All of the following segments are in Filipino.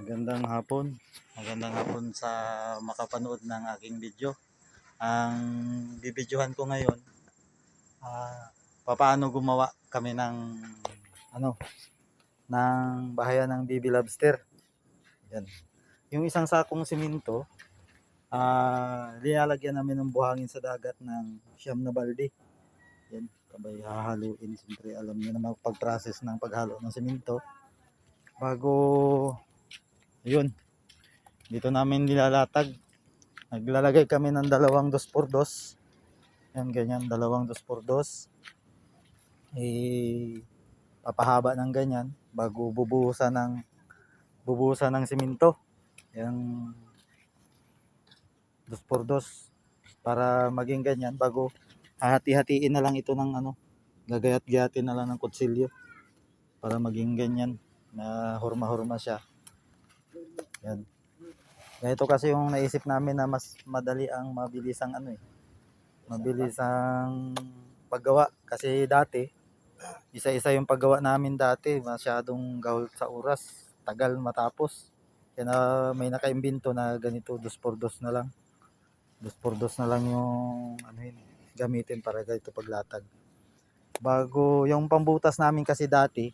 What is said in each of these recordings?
Magandang hapon. Magandang hapon sa makapanood ng aking video. Ang bibidyohan ko ngayon, ah, papaano gumawa kami ng ano, ng bahayan ng baby lobster. Yan. Yung isang sakong siminto, ah, linalagyan namin ng buhangin sa dagat ng siyam na balde. Yan, sabay hahaluin. Siyempre, alam niyo naman pag-process ng paghalo ng siminto. Bago yun. Dito namin nilalatag. Naglalagay kami ng dalawang dos por dos. Yan, ganyan. Dalawang dos por dos. Eh, papahaba ng ganyan bago bubuhusan ng bubuhusan ng siminto. Yan, dos por dos. Para maging ganyan bago hahati-hatiin na lang ito ng ano. Gagayat-gayatin na lang ng kutsilyo. Para maging ganyan na hurma-hurma siya. Yan. Ganito kasi yung naisip namin na mas madali ang mabilis ang ano eh. Mabilis ang paggawa. Kasi dati, isa-isa yung paggawa namin dati. Masyadong gawal sa oras. Tagal matapos. Kaya na may nakaimbento na ganito, dos por dos na lang. Dos por dos na lang yung ano yun, gamitin para ganito paglatag. Bago yung pambutas namin kasi dati,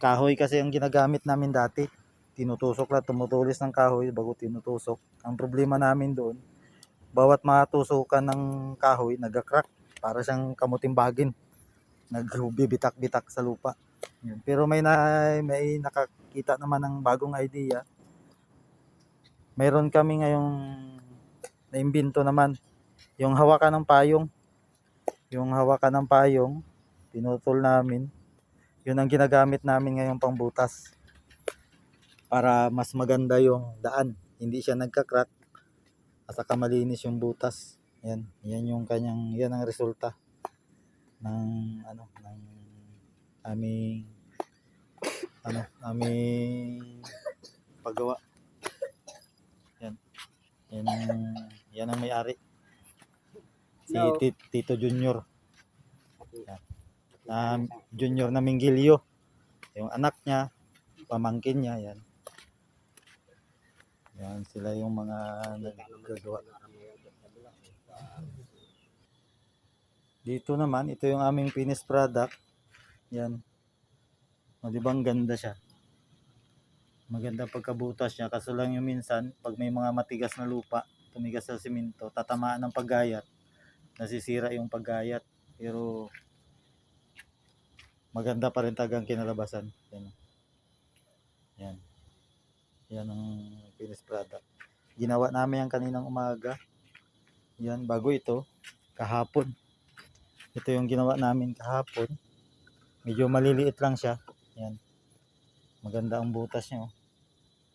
kahoy kasi ang ginagamit namin dati tinutusok lang, tumutulis ng kahoy bago tinutusok. Ang problema namin doon, bawat matusukan ng kahoy, nagka-crack. Para siyang kamuting bagin. Nagbibitak-bitak sa lupa. Pero may, na, may nakakita naman ng bagong idea. Meron kami ngayong naimbento naman. Yung hawakan ng payong. Yung hawakan ng payong, pinutol namin. Yun ang ginagamit namin ngayong pangbutas para mas maganda yung daan. Hindi siya nagka-crack at saka malinis yung butas. Yan, yan yung kanyang, yan ang resulta ng ano, ng aming ano, aming paggawa. Yan. Yan ang, yan ang may-ari. Si No. Ti- Tito Junior. Yan. Na Junior na Mingilio. Yung anak niya, pamangkin niya, yan. Yan sila yung mga naggagawa. Dito naman, ito yung aming finished product. Yan. O, di ba ang ganda siya? Maganda pagkabutas niya. Kaso lang yung minsan, pag may mga matigas na lupa, tumigas sa simento, tatamaan ng paggayat. Nasisira yung paggayat. Pero, maganda pa rin tagang kinalabasan. Yan. Yan. Yan ang finished product. Ginawa namin yan kaninang umaga. Yan, bago ito, kahapon. Ito yung ginawa namin kahapon. Medyo maliliit lang siya. Yan. Maganda ang butas niya. oh.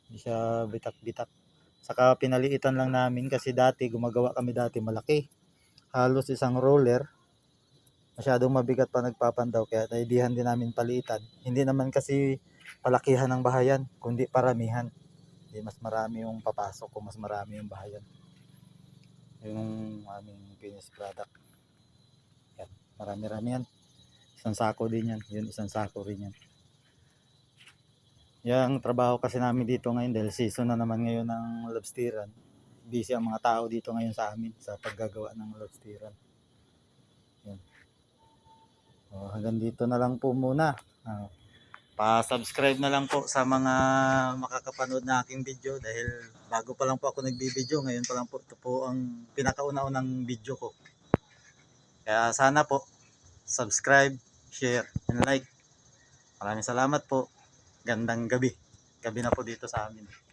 Hindi siya bitak-bitak. Saka pinaliitan lang namin kasi dati, gumagawa kami dati malaki. Halos isang roller. Masyadong mabigat pa nagpapandaw kaya naidihan din namin paliitan. Hindi naman kasi palakihan ng bahayan, kundi paramihan. Hindi mas marami yung papasok kung mas marami yung bahayan. Yung aming finished product. Yan, marami-rami yan. Isang sako din yan. Yun, isang sako rin yan. Yung trabaho kasi namin dito ngayon dahil season na naman ngayon ng lobsteran. Busy ang mga tao dito ngayon sa amin sa paggagawa ng lobsteran. Yan. O, hanggang dito na lang po muna. Ah, pa-subscribe na lang po sa mga makakapanood na aking video dahil bago pa lang po ako nagbibideo ngayon pa lang po ito po ang pinakauna-unang video ko. Kaya sana po subscribe, share, and like. Maraming salamat po. Gandang gabi. Gabi na po dito sa amin